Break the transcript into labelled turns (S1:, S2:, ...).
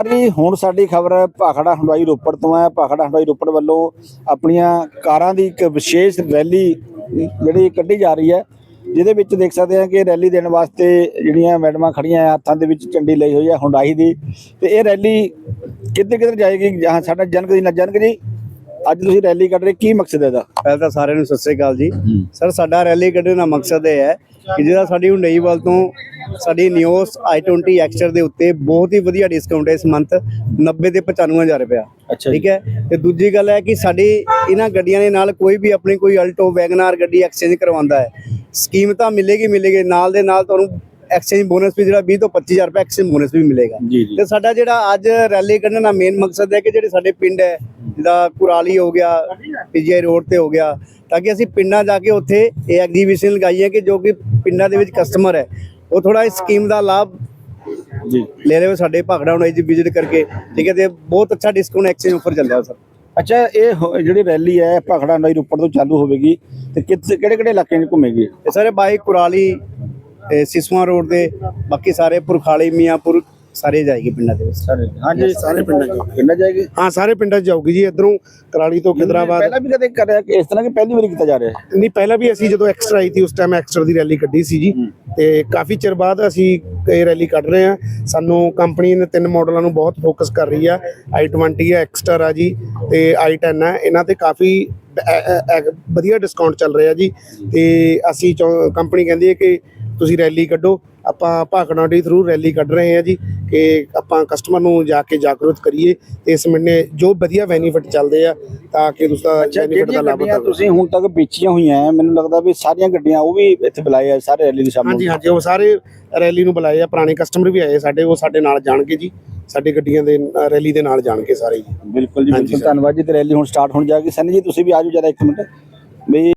S1: ਜੀ ਹੁਣ ਸਾਡੀ ਖਬਰ ਭਾਖੜਾ ਹੰਡਾਈ ਰੋਪੜ ਤੋਂ ਹੈ। ਭਾਖੜਾ ਹੰਡਾਈ ਰੋਪੜ ਵੱਲੋਂ ਆਪਣੀਆਂ ਕਾਰਾਂ ਦੀ ਇੱਕ ਵਿਸ਼ੇਸ਼ ਰੈਲੀ ਜਿਹੜੀ ਕੱਢੀ ਜਾ ਰਹੀ ਹੈ, ਜਿਹਦੇ ਵਿੱਚ ਦੇਖ ਸਕਦੇ ਹਾਂ ਕਿ ਰੈਲੀ ਦੇਣ ਵਾਸਤੇ ਜਿਹੜੀਆਂ ਮੈਡਮਾਂ ਖੜੀਆਂ ਆ ਹੱਥਾਂ ਦੇ ਵਿੱਚ ਝੰਡੀ ਲਈ ਹੋਈ ਹੈ ਹੁੰਡਾਈ ਦੀ। ਤੇ ਇਹ ਰੈਲੀ ਕਿੱਧਰ ਕਿੱਧਰ ਜਾਏਗੀ? ਜਹਾਂ ਸਾਡਾ ਜਨਕ ਦੀ ਨਾ ਜਨਕ ਜੀ ਅੱਜ ਤੁਸੀਂ ਰੈਲੀ ਕੱਢ ਰਹੇ ਕੀ ਮਕਸਦ ਹੈ ਇਹਦਾ?
S2: ਪਹਿਲਾਂ ਤਾਂ ਸਾਰਿਆਂ ਨੂੰ ਸਤਿ ਸ੍ਰੀ ਅਕਾਲ ਜੀ। ਸਰ ਸਾਡਾ ਰੈਲੀ ਕੱਢਣ ਦਾ ਮਕਸਦ ਇਹ ਹੈ ਕਿ ਜਿਹੜਾ ਸਾਡੀ ਹੁੰਡਈ ਵੱਲ ਤੋਂ ਸਾਡੀ ਨਿਓਸ i20 ਐਕਸਟਰ ਦੇ ਉੱਤੇ ਬਹੁਤ ਹੀ ਵਧੀਆ ਡਿਸਕਾਊਂਟ ਹੈ ਇਸ ਮੰਥ 90 ਤੇ 95000 ਰੁਪਇਆ।
S1: ਅੱਛਾ
S2: ਠੀਕ ਹੈ? ਤੇ ਦੂਜੀ ਗੱਲ ਹੈ ਕਿ ਸਾਡੀ ਇਹਨਾਂ ਗੱਡੀਆਂ ਦੇ ਨਾਲ ਕੋਈ ਵੀ ਆਪਣੀ ਕੋਈ ਅਲਟੋ ਵੈਗਨਾਰ ਗੱਡੀ ਐਕਸਚੇਂਜ ਕਰਵਾਉਂਦਾ ਹੈ। ਸਕੀਮ ਤਾਂ ਮਿਲੇਗੀ ਮਿਲੇਗੀ। ਨਾਲ ਦੇ ਨਾਲ ਤੁਹਾਨੂੰ ਐਕਸਚੇਂਜ ਬੋਨਸ ਵੀ ਜਿਹੜਾ 20 ਤੋਂ 25000 ਰੁਪਏ ਐਕਸਚੇਂਜ ਬੋਨਸ ਵੀ ਮਿਲੇਗਾ। ਤੇ ਸਾਡਾ ਜਿਹੜਾ ਅੱਜ ਰੈਲੀ ਕੱਢਣ ਦਾ ਮੇਨ ਮਕਸਦ ਹੈ ਕਿ ਜਿਹੜੇ ਸਾਡੇ ਪਿੰਡ ਹੈ ਜਿਹਦਾ ਕੁਰਾਲੀ ਹੋ ਗਿਆ ਪੀਜੀਆਈ ਰੋਡ ਤੇ ਹੋ ਗਿਆ ਤਾਂ ਕਿ ਅਸੀਂ ਪਿੰਡਾਂ ਜਾ ਕੇ ਉੱਥੇ ਇਹ ਐਗਜ਼ੀਬਿਸ਼ਨ ਲਗਾਈਏ ਕਿ ਜੋ ਕਿ ਪਿੰਡਾਂ ਦੇ ਵਿੱਚ ਕਸਟਮਰ ਹੈ। ਉਹ ਥੋੜਾ ਇਸ ਸਕੀਮ ਦਾ ਲਾਭ
S1: ਜੀ।
S2: ਲੈ ਰਹੇ ਹੋ ਸਾਡੇ ਭਾਗੜਾ ਹੁਣ ਜੀ ਵਿਜ਼ਿਟ ਕਰਕੇ। ਠੀਕ ਹੈ ਤੇ ਬਹੁਤ ਅੱਛਾ ਡਿਸਕਾਊਂਟ ਐਕਸਚੇਂਜ ਆਫਰ ਚੱਲਿਆ ਸਰ।
S1: ਅੱਛਾ ਇਹ ਹੋ- ਜਿਹੜੀ ਰੈਲੀ ਹੈ ਭਾਖੜਾ ਹੰਡਾਈ ਰੋਪੜ ਤੋਂ ਚਾਲੂ ਹੋਵੇਗੀ। ਤੇ ਕਿੱਥੇ ਕਿਹੜੇ ਕਿਹੜੇ ਇਲਾਕਿਆਂ 'ਚ ਘੁੰਮੇਗੀ?
S2: ਇਹ ਸਾਰੇ ਬਾਈ ਕੁਰਾਲੀ ਸਿਸਵਾ ਰੋਡ ਦੇ ਬਾਕੀ ਸਾਰੇ ਪੁਰਖਾਲੀ ਮੀਆਂਪੁਰ ਸਾਰੇ ਜਾਏਗੀ ਪਿੰਡਾਂ ਦੇ ਵਿੱਚ।
S1: ਸਾਰੇ ਹਾਂਜੀ
S3: ਸਾਰੇ ਪਿੰਡਾਂ 'ਚ।
S1: ਪਿੰਡਾਂ ਜਾਏਗੀ?
S3: ਹਾਂ ਸਾਰੇ ਪਿੰਡਾਂ 'ਚ ਜਾਊਗੀ ਜੀ ਇਧਰੋਂ ਕਰਾਲੀ ਤੋਂ ਖਿਦਰਾਬਾਦ।
S1: ਪਹਿਲਾਂ ਵੀ ਕਦੇ ਕਰਿਆ ਕਿ ਇਸ ਤਰ੍ਹਾਂ ਕਿ ਪਹਿਲੀ ਵਾਰੀ ਕੀਤਾ ਜਾ ਰਿਹਾ? ਹੈ
S3: ਨਹੀਂ ਪਹਿਲਾਂ ਵੀ ਅਸੀਂ ਜਦੋਂ ਐਕਸਟਰਾ ਆਈ ਸੀ ਉਸ ਟਾਈਮ ਐਕਸਟਰਾ ਦੀ ਰੈਲੀ ਕੱਢੀ ਸੀ ਜੀ। ਤੇ ਕਾਫੀ ਚਿਰ ਬਾਅਦ ਅਸੀਂ ਇਹ ਰੈਲੀ ਕੱਢ ਰਹੇ ਹਾਂ। ਸਾਨੂੰ ਕੰਪਨੀ ਨੇ ਤਿੰਨ ਮਾਡਲਾਂ ਨੂੰ ਬਹੁਤ ਫੋਕਸ ਕਰ ਰਹੀ ਆ। i20 ਹੈ ਐਕਸਟਰਾ ਆ ਜੀ ਤੇ i10 ਹੈ ਇਹਨਾਂ ਤੇ ਕਾਫੀ ਵਧੀਆ ਡਿਸਕਾਊਂਟ ਚੱਲ ਰਿਹਾ ਜੀ। ਤੇ ਅਸੀਂ ਕੰਪਨੀ ਕਹਿੰਦੀ ਹੈ ਕਿ ਤੁਸੀਂ ਰੈਲੀ ਕੱਢੋ। ਆਪਾਂ ਭਾਖੜਾ ਦੇ ਥਰੂ ਰੈਲੀ ਕੱਢ ਰਹੇ ਹਾਂ ਜੀ ਕਿ ਆਪਾਂ ਕਸਟਮਰ ਨੂੰ ਜਾ ਕੇ ਜਾਗਰੂਕ ਕਰੀਏ ਤੇ ਇਸ ਮਹੀਨੇ ਜੋ ਵਧੀਆ ਬੈਨੀਫਿਟ ਚੱਲਦੇ ਆ ਤਾਂ ਕਿ ਤੁਸੀਂ ਬੈਨੀਫਿਟ ਦਾ ਲਾਭ ਉਠਾਓ
S1: ਤੁਸੀਂ ਹੁਣ ਤੱਕ ਵੇਚੀਆਂ ਹੋਈਆਂ ਹੈ ਮੈਨੂੰ ਲੱਗਦਾ ਵੀ ਸਾਰੀਆਂ ਗੱਡੀਆਂ ਉਹ ਵੀ ਇੱਥੇ ਬੁਲਾਏ ਆ ਸਾਰੇ ਰੈਲੀ ਦੇ ਸਾਹਮਣੇ।
S3: ਹਾਂਜੀ ਹਾਂਜੀ ਉਹ ਸਾਰੇ ਰੈਲੀ ਨੂੰ ਬੁਲਾਏ ਆ ਪੁਰਾਣੇ ਕਸਟਮਰ ਵੀ ਆਏ ਸਾਡੇ ਉਹ ਸਾਡੇ ਨਾਲ ਜਾਣਗੇ ਜੀ। ਸਾਡੀ ਗੱਡੀਆਂ ਦੇ ਰੈਲੀ ਦੇ ਨਾਲ ਜਾਣਗੇ ਸਾਰੇ ਜੀ।
S1: ਬਿਲਕੁਲ ਜੀ ਬਿਲਕੁਲ। ਧੰਨਵਾਦ ਜੀ ਤੇ ਰੈਲੀ ਹੁਣ ਸਟਾਰਟ ਹੋਣ ਜਾ ਗਈ ਸਨੀ ਜੀ ਤੁਸੀਂ ਵੀ ਆਜੋ ਜਰਾ ਇੱਕ ਮਿੰਟ। ਵੀ